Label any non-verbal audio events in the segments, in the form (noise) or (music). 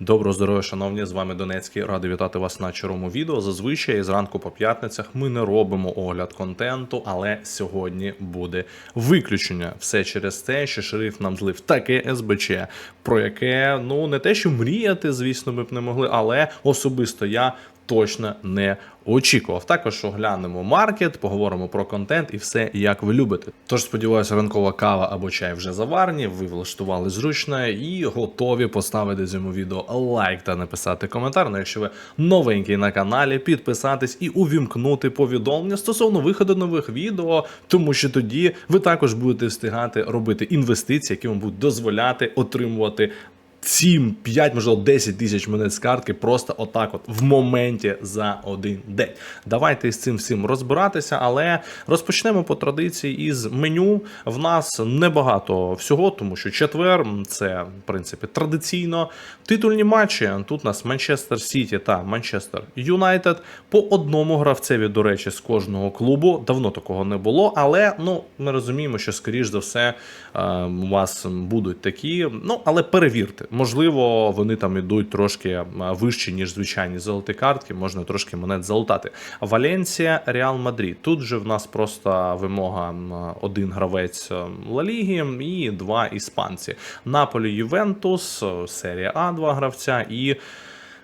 Доброго здоров'я, шановні, з вами Донецький. Радий вітати вас на чорому відео. Зазвичай зранку по п'ятницях ми не робимо огляд контенту, але сьогодні буде виключення. Все через те, що шериф нам злив таке СБЧ, про яке ну не те, що мріяти, звісно, ми б не могли, але особисто я. Точно не очікував. Також оглянемо маркет, поговоримо про контент і все як ви любите. Тож сподіваюся, ранкова кава або чай вже заварні. Ви влаштували зручно і готові поставити цьому відео лайк та написати коментар. Ну, якщо ви новенький на каналі, підписатись і увімкнути повідомлення стосовно виходу нових відео, тому що тоді ви також будете встигати робити інвестиції, які вам будуть дозволяти отримувати 7, 5, можливо, 10 тисяч монет з картки просто отак, от в моменті за один день. Давайте з цим всім розбиратися, але розпочнемо по традиції із меню. В нас небагато всього, тому що четвер це в принципі традиційно. Титульні матчі. Тут у нас Манчестер Сіті та Манчестер Юнайтед. По одному гравцеві, до речі, з кожного клубу. Давно такого не було, але ну ми розуміємо, що скоріш за все е, у вас будуть такі. Ну але перевірте. Можливо, вони там ідуть трошки е, вище, ніж звичайні золоті картки, можна трошки монет залутати. Валенсія, Реал Мадрид. Тут же в нас просто вимога один гравець е, Ла Ліги і два іспанці. Наполі Ювентус, е, серія А, два гравця і.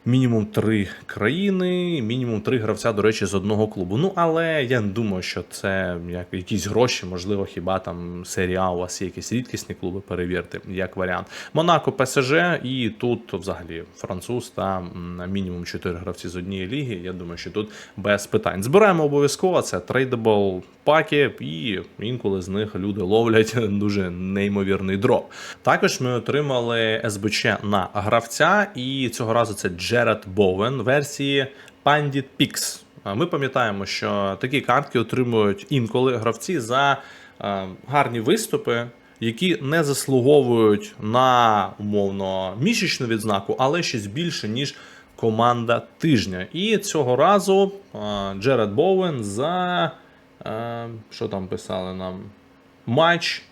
Мінімум три країни, мінімум три гравця, до речі, з одного клубу. Ну але я не думаю, що це як якісь гроші, можливо, хіба там серія у вас є якісь рідкісні клуби, перевірте, як варіант. Монако, ПСЖ, і тут взагалі француз та мінімум чотири гравці з однієї ліги. Я думаю, що тут без питань. Збираємо обов'язково це трейдабл паки, і інколи з них люди ловлять (laughs) дуже неймовірний дроп. Також ми отримали СБЧ на гравця, і цього разу це Джеред Боуен версії Pandit Pix. Ми пам'ятаємо, що такі картки отримують інколи гравці за е, гарні виступи. Які не заслуговують на умовно місячну відзнаку, але щось більше, ніж команда тижня. І цього разу е, Джеред Боуен за е, що там писали нам? Матч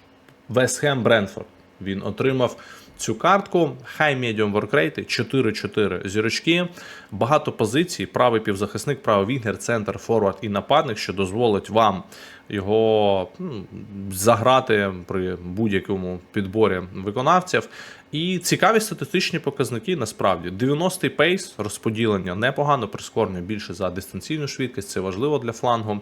Вестхем Бренфорд. Він отримав цю картку. High Medium Workrate 4-4 зірочки. Багато позицій. Правий півзахисник, правий вінгер, центр, форвард і нападник, що дозволить вам його заграти при будь-якому підборі виконавців. І цікаві статистичні показники насправді 90-й пейс, розподілення непогано, прискорення більше за дистанційну швидкість. Це важливо для флангу,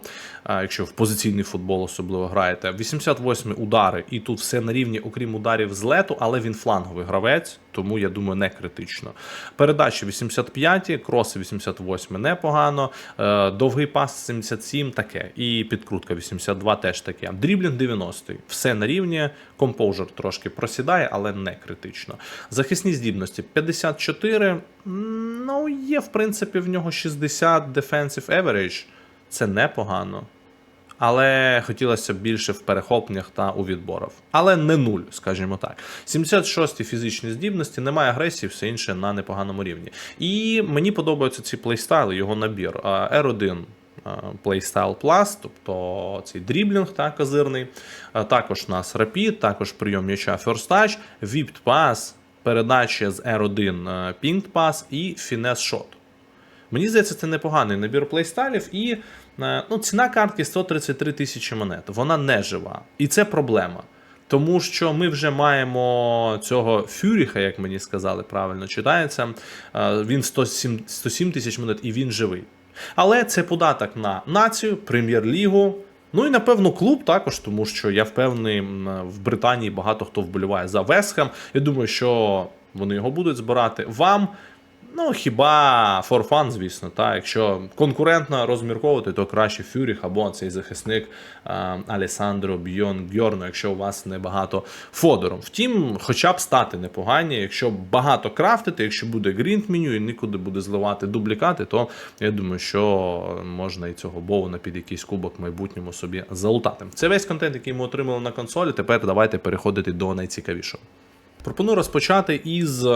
якщо в позиційний футбол особливо граєте. 88-й удари, і тут все на рівні, окрім ударів з лету, але він фланговий гравець, тому я думаю, не критично. Передачі 85, кроси 88 непогано, е, довгий пас 77 таке, і підкрутка 82 теж таке. Дріблінг 90, все на рівні, композер трошки просідає, але не критично. Захисні здібності 54. Ну, є, в принципі, в нього 60 defensive average. Це непогано. Але хотілося б більше в перехопленнях та у відборах. Але не нуль, скажімо так. 76 фізичні здібності, немає агресії, все інше на непоганому рівні. І мені подобаються ці плейстайли, його набір. А, R1 а, Playstyle Plus, тобто цей дріблінг та козирний. Також у нас Rapid, також прийом м'яча First Touch, Whipped Pass, передача з R1 е, Pinged Pass і Finesse Shot. Мені здається, це непоганий набір плейстайлів, і е, ну, ціна картки 133 тисячі монет. Вона не жива. І це проблема. Тому що ми вже маємо цього Фюріха, як мені сказали, правильно читається. Е, Він 107 107 тисяч монет і він живий. Але це податок на націю, прем'єр-лігу. Ну і напевно клуб також, тому що я впевнений, в Британії багато хто вболіває за Весхем. Я думаю, що вони його будуть збирати. Вам Ну, хіба for fun, звісно, та якщо конкурентно розмірковувати, то краще Фюріх або цей захисник е, Алесандро Бьон Гьорно, якщо у вас небагато фодором. Втім, хоча б стати непогані, якщо багато крафтити, якщо буде грінт меню і нікуди буде зливати дублікати, то я думаю, що можна і цього боуна під якийсь кубок в майбутньому собі залутати. Це весь контент, який ми отримали на консолі. Тепер давайте переходити до найцікавішого. Пропоную розпочати із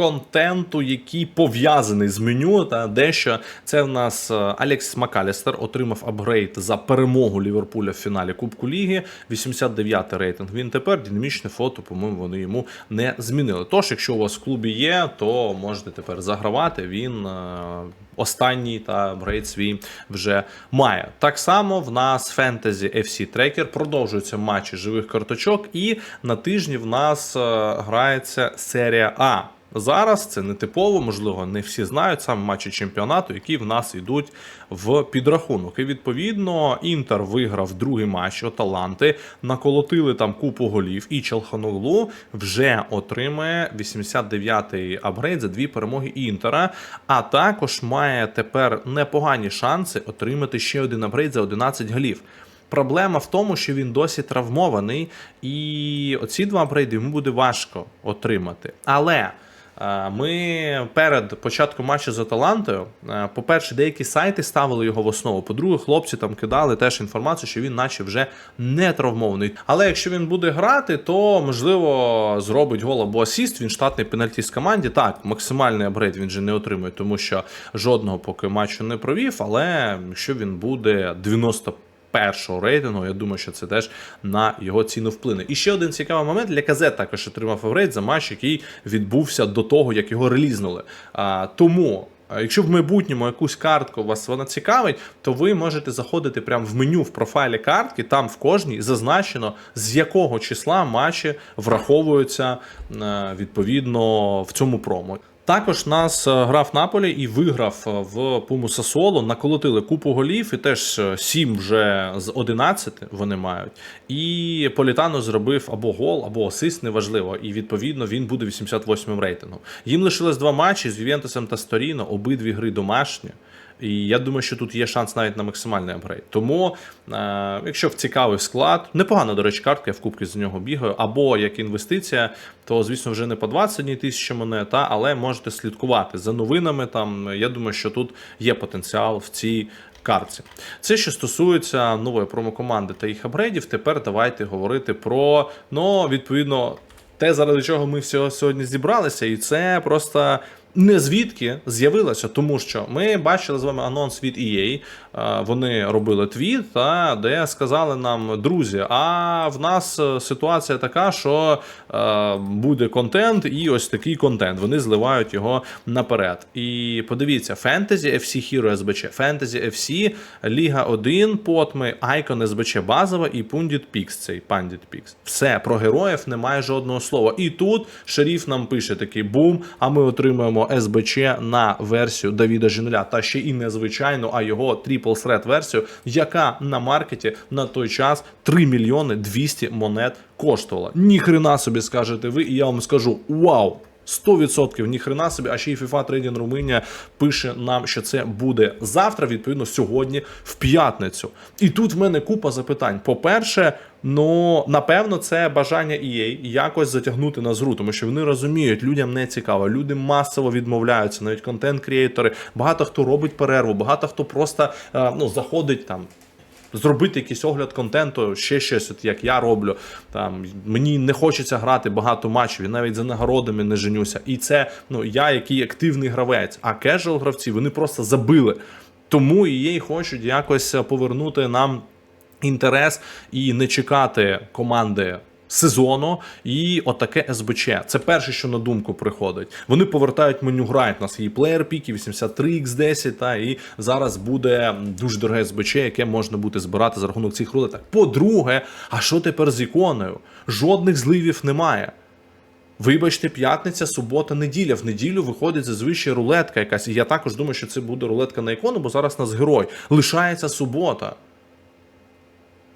контенту, який пов'язаний з меню. Та дещо це в нас е, Алекс Макалістер отримав апгрейд за перемогу Ліверпуля в фіналі Кубку Ліги. 89 рейтинг. Він тепер динамічне фото, по-моєму, вони йому не змінили. Тож, якщо у вас в клубі є, то можете тепер загравати. Він е, останній та апгрейд свій вже має. Так само в нас фентезі FC Tracker продовжуються матчі живих карточок, і на тижні в нас е, грається серія А. Зараз це не типово, можливо, не всі знають саме матчі чемпіонату, які в нас йдуть в підрахунок. І відповідно Інтер виграв другий матч Аталанти, наколотили там купу голів, і Челханоглу вже отримає 89-й апгрейд за дві перемоги Інтера. А також має тепер непогані шанси отримати ще один апгрейд за 11 голів. Проблема в тому, що він досі травмований, і оці два апгрейди йому буде важко отримати. Але ми перед початком матчу з Аталантою, е, по-перше, деякі сайти ставили його в основу. По-друге, хлопці там кидали теж інформацію, що він, наче вже не травмований. Але якщо він буде грати, то можливо зробить гол або асіст. Він штатний пенальтіст команді. Так, максимальний апгрейд він же не отримує, тому що жодного поки матчу не провів. Але якщо він буде 90 першого рейтингу. Я думаю, що це теж на його ціну вплине. І ще один цікавий момент для казет також отримав апгрейд за матч, який відбувся до того, як його релізнули. А, тому. Якщо в майбутньому якусь картку вас вона цікавить, то ви можете заходити прямо в меню в профайлі картки. Там в кожній зазначено, з якого числа матчі враховуються відповідно в цьому промо. Також нас е, грав Наполі і виграв е, в Пуму Сасоло, наколотили купу голів, і теж 7 вже з 11 вони мають. І Політано зробив або гол, або асист, неважливо. І відповідно він буде 88-м рейтингом. Їм лишилось два матчі з Ювентусом та Сторіно, обидві гри домашні. І я думаю, що тут є шанс навіть на максимальний апгрейд. Тому, е, якщо в цікавий склад, непогана, до речі, картка, я в кубки з нього бігаю, або як інвестиція, то звісно вже не по 20 тисячі монет, але можете слідкувати за новинами. Там я думаю, що тут є потенціал в цій. Картці. Це що стосується нової промокоманди та їх апгрейдів, тепер давайте говорити про ну, відповідно те, заради чого ми всього сьогодні зібралися, і це просто не звідки з'явилося, тому що ми бачили з вами анонс від EA, Вони робили твіт, та, де сказали нам, друзі, а в нас е, ситуація така, що е, буде контент, і ось такий контент. Вони зливають його наперед. І подивіться: Fantasy FC Hero SBC, Fantasy FC, Ліга 1, Потми, Icon SBC базова і Pundit Pix, цей Pandit Pix. Все, про героїв немає жодного слова. І тут шеріф нам пише такий бум, а ми отримуємо СБЧ на версію Давіда Жінеля, та ще і незвичайну, а його Triple Threat версію, яка на маркеті на той час 3 мільйони 200 монет коштувала. Ніхрена собі скажете ви, і я вам скажу: вау! 100% ніхрена собі, а ще й FIFA Trading Румунія пише нам, що це буде завтра, відповідно, сьогодні в п'ятницю. І тут в мене купа запитань. По-перше, ну напевно, це бажання EA якось затягнути на зру, тому що вони розуміють, людям не цікаво, люди масово відмовляються, навіть контент-крієтори. Багато хто робить перерву, багато хто просто е, ну, заходить там зробити якийсь огляд контенту, ще щось, от як я роблю. Там мені не хочеться грати багато матчів, я навіть за нагородами не женюся. І це ну я, який активний гравець, а кежуал гравці вони просто забили. Тому і їй хочуть якось повернути нам інтерес і не чекати команди сезону і отаке СБЧ. Це перше, що на думку приходить. Вони повертають меню грайд. У нас є плеєр піки 83x10, та і зараз буде дуже дороге СБЧ, яке можна буде збирати за рахунок цих рулеток. По-друге, а що тепер з іконою? Жодних зливів немає. Вибачте, п'ятниця, субота, неділя. В неділю виходить зазвичай рулетка якась. І я також думаю, що це буде рулетка на ікону, бо зараз нас герой. Лишається субота.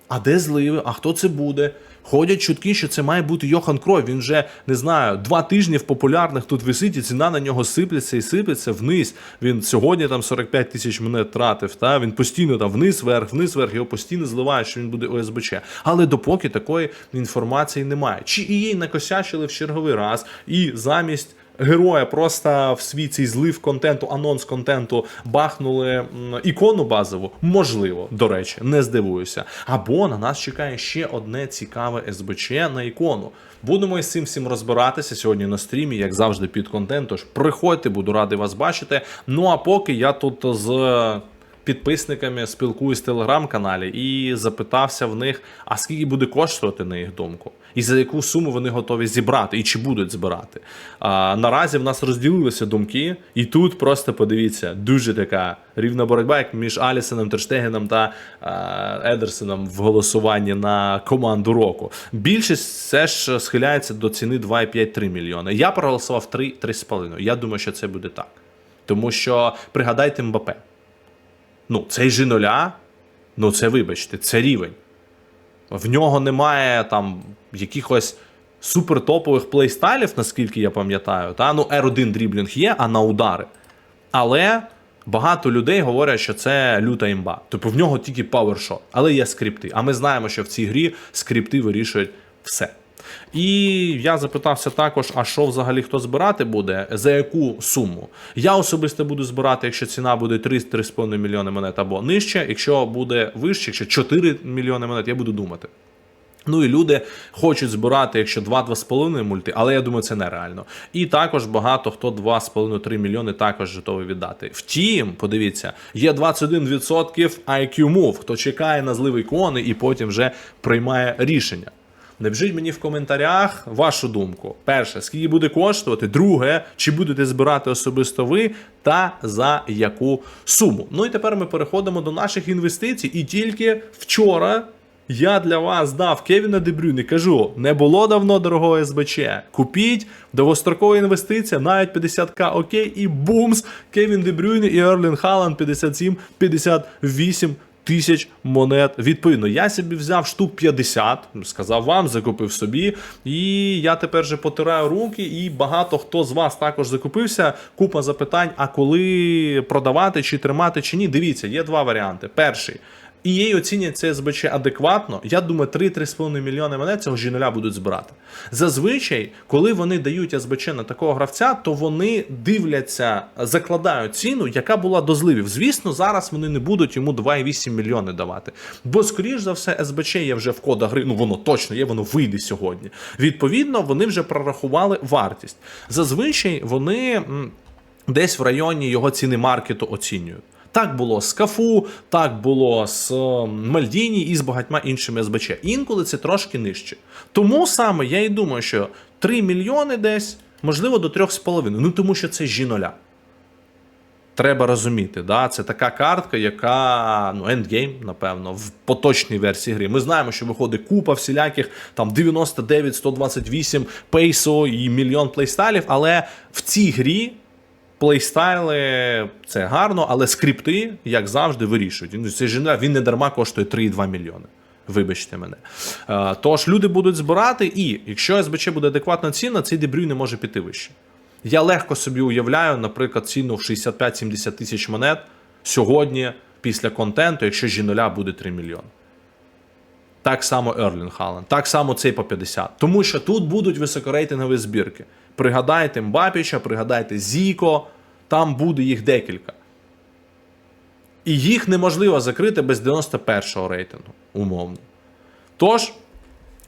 А де зливи? А хто це буде? Ходять чутки, що це має бути Йохан Крой. Він вже не знаю, два тижні в популярних тут висить, і ціна на нього сиплеться і сиплеться вниз. Він сьогодні там 45 тисяч монет тратив. Та він постійно там вниз, вверх, вниз, вверх, його постійно зливає, що він буде ОСБЧ. Але допоки такої інформації немає. Чи її накосячили в черговий раз, і замість героя просто в свій цей злив контенту, анонс контенту бахнули ікону базову? Можливо, до речі, не здивуюся. Або на нас чекає ще одне цікаве СБЧ на ікону. Будемо із цим всім розбиратися сьогодні на стрімі, як завжди, під контент. Тож приходьте, буду радий вас бачити. Ну а поки я тут з підписниками спілкуюсь в телеграм-каналі і запитався в них, а скільки буде коштувати на їх думку, і за яку суму вони готові зібрати, і чи будуть збирати. А, наразі в нас розділилися думки, і тут просто подивіться, дуже така рівна боротьба, як між Алісоном, Терштегеном та а, Едерсоном в голосуванні на команду року. Більшість все ж схиляється до ціни 2,5-3 мільйони. Я проголосував 3-3,5. Я думаю, що це буде так. Тому що пригадайте Мбапе. Ну, цей же нуля, ну це вибачте, це рівень. В нього немає там якихось супертопових плейстайлів, наскільки я пам'ятаю. Та? Ну, R1 дріблінг є, а на удари. Але багато людей говорять, що це люта імба. Тобто в нього тільки павершот, але є скрипти. А ми знаємо, що в цій грі скрипти вирішують все. І я запитався також, а що взагалі хто збирати буде, за яку суму. Я особисто буду збирати, якщо ціна буде 3-3,5 мільйони монет або нижче. Якщо буде вище, якщо 4 мільйони монет, я буду думати. Ну і люди хочуть збирати, якщо 2-2,5 мульти, але я думаю, це нереально. І також багато хто 2,5-3 мільйони також готовий віддати. Втім, подивіться, є 21% IQ Move, хто чекає на злив ікони і потім вже приймає рішення. Напишіть мені в коментарях вашу думку. Перше, скільки буде коштувати. Друге, чи будете збирати особисто ви, та за яку суму. Ну і тепер ми переходимо до наших інвестицій. І тільки вчора я для вас дав Кевіна Дебрюни. Кажу, не було давно дорогого СБЧ. Купіть довгострокова інвестиція, навіть 50к окей, і бумс! Кевін Дебрюйне і Ерлін Халанд 57-58 тисяч монет. Відповідно, я собі взяв штук 50, сказав вам, закупив собі. І я тепер же потираю руки, і багато хто з вас також закупився. Купа запитань: а коли продавати, чи тримати, чи ні. Дивіться, є два варіанти. Перший. EA оцінять це СБЧ адекватно. Я думаю, 3-3,5 мільйони монет цього жіноля будуть збирати. Зазвичай, коли вони дають СБЧ на такого гравця, то вони дивляться, закладають ціну, яка була до зливів. Звісно, зараз вони не будуть йому 2,8 мільйони давати. Бо, скоріш за все, СБЧ є вже в кодах гри. Ну воно точно є, воно вийде сьогодні. Відповідно, вони вже прорахували вартість. Зазвичай вони десь в районі його ціни маркету оцінюють. Так було з Кафу, так було з е, Мальдіні і з багатьма іншими СБЧ. Інколи це трошки нижче. Тому саме я і думаю, що 3 мільйони десь, можливо, до 3,5. Ну тому що це жіноля. Треба розуміти, да? це така картка, яка ну, ендгейм, напевно, в поточній версії гри. Ми знаємо, що виходить купа всіляких там 99, 128 пейсо і мільйон плейстайлів, але в цій грі плейстайли це гарно, але скрипти, як завжди, вирішують. Ну, Цей жінок, він не дарма коштує 3,2 мільйони. Вибачте мене. Е, Тож люди будуть збирати, і якщо СБЧ буде адекватна ціна, цей дебрюй не може піти вище. Я легко собі уявляю, наприклад, ціну в 65-70 тисяч монет сьогодні після контенту, якщо жіноля буде 3 мільйони. Так само Ерлін Халанд, так само цей по 50. Тому що тут будуть високорейтингові збірки. Пригадайте Мбапіча, пригадайте Зіко, там буде їх декілька. І їх неможливо закрити без 91-го рейтингу, умовно. Тож,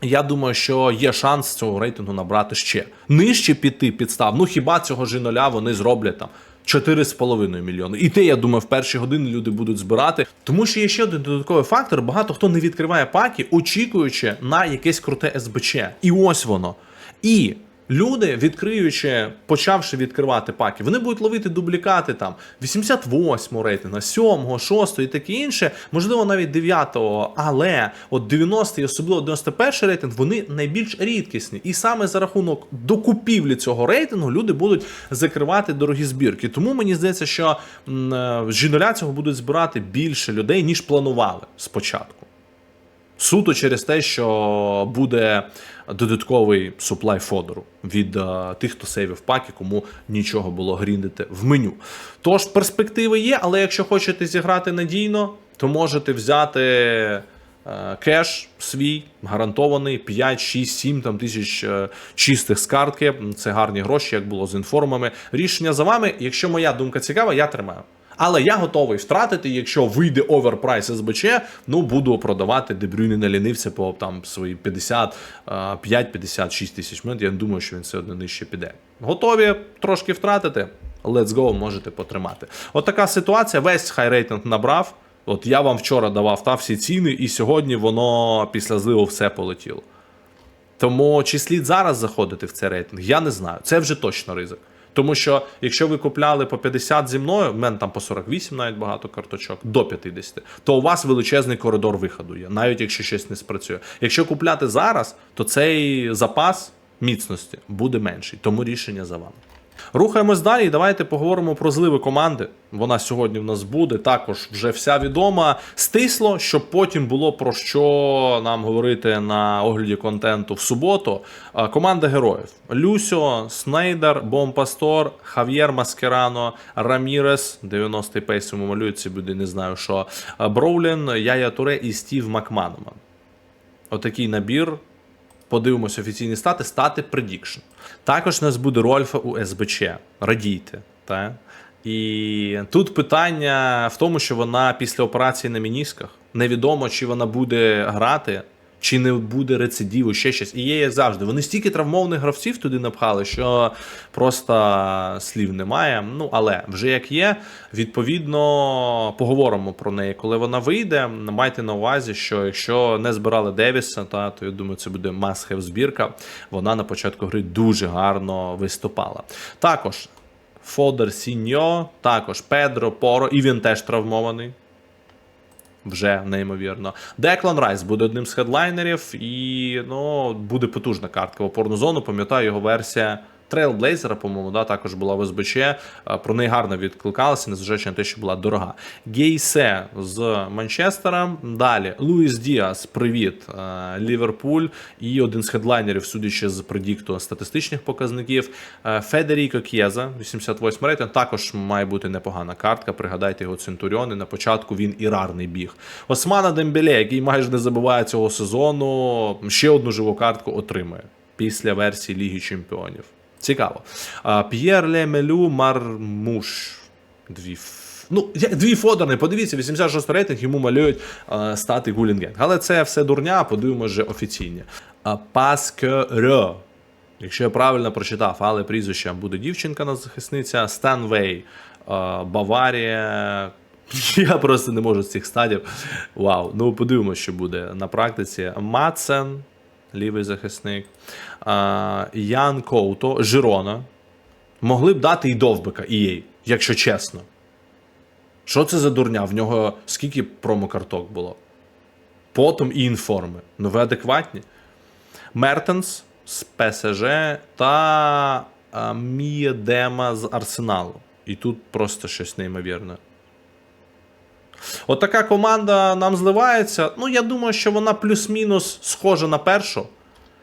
я думаю, що є шанс цього рейтингу набрати ще. Нижче піти підстав. Ну хіба цього ж нуля вони зроблять там 4,5 мільйони. І те, я думаю, в перші години люди будуть збирати. Тому що є ще один додатковий фактор: багато хто не відкриває паки, очікуючи на якесь круте СБЧ. І ось воно. І Люди, відкриючи, почавши відкривати паки, вони будуть ловити дублікати там 88 рейтинга, 7, 6 і таке інше, можливо, навіть 9, але от 90 і особливо 91 рейтинг, вони найбільш рідкісні. І саме за рахунок докупівлі цього рейтингу люди будуть закривати дорогі збірки. Тому мені здається, що м, е, з жіноля цього будуть збирати більше людей, ніж планували спочатку. Суто через те, що буде додатковий суплай фодору від е, тих, хто сейвив паки, кому нічого було гріндити в меню. Тож перспективи є, але якщо хочете зіграти надійно, то можете взяти Е, Кеш свій гарантований 5, 6, 7 там, тисяч е, чистих з картки. Це гарні гроші, як було з інформами. Рішення за вами. Якщо моя думка цікава, я тримаю. Але я готовий втратити, якщо вийде оверпрайс СБЧ, ну буду продавати Дебрюйне на лінивця по там свої 55-56 тисяч монет. Я не думаю, що він все одно нижче піде. Готові трошки втратити? Let's go, можете потримати. От така ситуація. Весь хай рейтинг набрав. От я вам вчора давав та всі ціни, і сьогодні воно після зливу все полетіло. Тому чи слід зараз заходити в цей рейтинг, я не знаю. Це вже точно ризик. Тому що якщо ви купляли по 50 зі мною, в мене там по 48 навіть багато карточок, до 50, то у вас величезний коридор виходу є, навіть якщо щось не спрацює. Якщо купляти зараз, то цей запас міцності буде менший, тому рішення за вами. Рухаємось далі. Давайте поговоримо про зливи команди. Вона сьогодні в нас буде. Також вже вся відома. Стисло, щоб потім було про що нам говорити на огляді контенту в суботу. Команда героїв: Люсьо, Снейдер, Бомпастор, Хав'єр Маскерано, Рамірес, 90-й пейс йому малюється, буде не знаю що. Броулін, Яя Туре і Стів Макманоман. Отакий набір. Подивимося офіційні стати, стати Prediction. Також у нас буде Рольфа у СБЧ. Радійте. Та? І тут питання в тому, що вона після операції на мінісках. Невідомо, чи вона буде грати, чи не буде рецидиву, ще щось. І є як завжди. Вони стільки травмованих гравців туди напхали, що просто слів немає. Ну, але вже як є, відповідно поговоримо про неї, коли вона вийде. Майте на увазі, що якщо не збирали Девіса, та, то я думаю, це буде must-have збірка. Вона на початку гри дуже гарно виступала. Також. Фодер Сіньо, також Педро Поро, і він теж травмований. Вже неймовірно. Деклан Райс буде одним з хедлайнерів, і ну, буде потужна картка в опорну зону. Пам'ятаю, його версія Трейлблейзера, по-моєму, да, також була в СБЧ. Е, Про неї гарно відкликалася, незважаючи на те, що була дорога. Гейсе з Манчестера. Далі Луїс Діас, привіт, е, Ліверпуль. І один з хедлайнерів, судячи з предікту статистичних показників. е, Федеріко К'єза, 88 рейтинг. Також має бути непогана картка. Пригадайте його Центуріони. На початку він і рарний біг. Османа Дембеле, який майже не забуває цього сезону, ще одну живу картку отримує після версії Ліги Чемпіонів. Цікаво. П'єр Лемелю Мармуш. Дві Ну, дві фодерни, подивіться, 86 рейтинг йому малюють а, стати Гулінгенг. Але це все дурня, подивимося вже офіційні. Паскере. Якщо я правильно прочитав, але прізвище буде дівчинка на захисниця. Станвей, а, Баварія. (laughs) Я просто не можу з цих стадів. Вау. Ну, подивимося, що буде на практиці. Мацен, лівий захисник. Ян Коуто, Жирона. Могли б дати і довбика EA, якщо чесно. Що це за дурня? В нього скільки промокарток було? Потом і інформи. Ну ви адекватні. Мертенс з ПСЖ та Мієдема з Арсеналу. І тут просто щось неймовірне. От така команда нам зливається. Ну, я думаю, що вона плюс-мінус схожа на першу.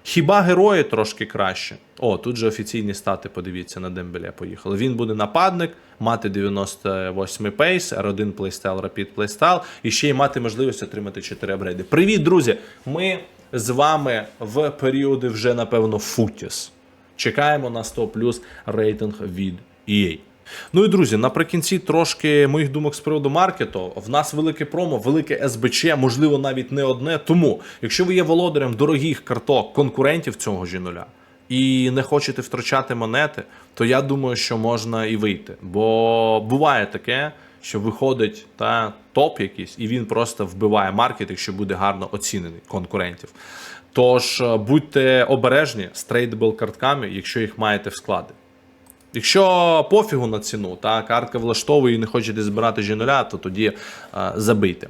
Хіба герої трошки краще? О, тут же офіційні стати, подивіться, на Дембеле поїхали. Він буде нападник, мати 98 пейс, R1 плейстайл, Rapid плейстайл, і ще й мати можливість отримати 4 апгрейди. Привіт, друзі! Ми з вами в періоди вже, напевно, футіс. Чекаємо на 100 плюс рейтинг від EA. Ну і друзі, наприкінці трошки моїх думок з приводу маркету. В нас велике промо, велике СБЧ, можливо, навіть не одне. Тому, якщо ви є володарем дорогих карток конкурентів цього ж нуля і не хочете втрачати монети, то я думаю, що можна і вийти. Бо буває таке, що виходить та топ якийсь, і він просто вбиває маркет, якщо буде гарно оцінений конкурентів. Тож е, будьте обережні з трейдабл картками, якщо їх маєте в складі. Якщо пофігу на ціну, та картка влаштовує і не хочете збирати G0, то тоді а, забийте.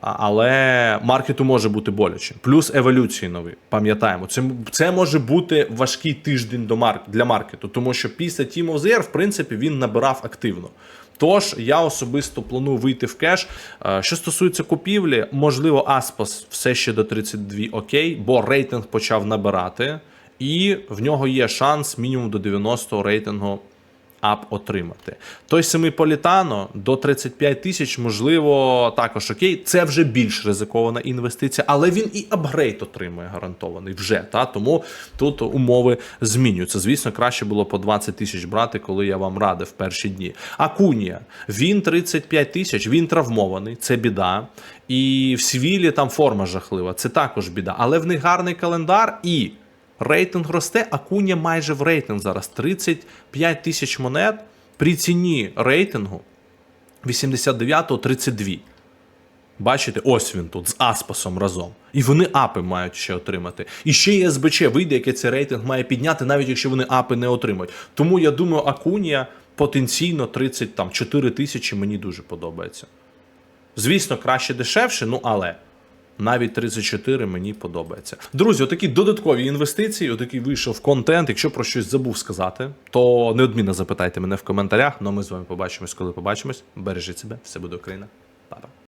А, але маркету може бути боляче. Плюс еволюції нові. Пам'ятаємо, це, це може бути важкий тиждень до марк, для маркету, тому що після Team of the Year, в принципі, він набирав активно. Тож я особисто планую вийти в кеш. Е, Що стосується купівлі, можливо, Аспас все ще до 32 окей, бо рейтинг почав набирати, і в нього є шанс мінімум до 90 рейтингу ап отримати. Той самий Політано до 35 тисяч, можливо, також окей. Це вже більш ризикована інвестиція, але він і апгрейд отримує гарантований вже. Та? Тому тут умови змінюються. Звісно, краще було по 20 тисяч брати, коли я вам радив в перші дні. Акунія, він 35 тисяч, він травмований, це біда. І в Свілі там форма жахлива, це також біда. Але в них гарний календар і. Рейтинг росте, Акуня майже в рейтинг зараз 35 тисяч монет при ціні рейтингу 89-го 32. Бачите, ось він тут з Аспасом разом. І вони апи мають ще отримати. І ще і СБЧ вийде, яке цей рейтинг має підняти, навіть якщо вони апи не отримають. Тому я думаю, Акунія потенційно 34 тисячі мені дуже подобається. Звісно, краще дешевше, ну але навіть 34 мені подобається. Друзі, отакі додаткові інвестиції, отакий вийшов контент. Якщо про щось забув сказати, то неодмінно запитайте мене в коментарях. Ну ми з вами побачимось, коли побачимось. Бережіть себе, все буде Україна. Па-па.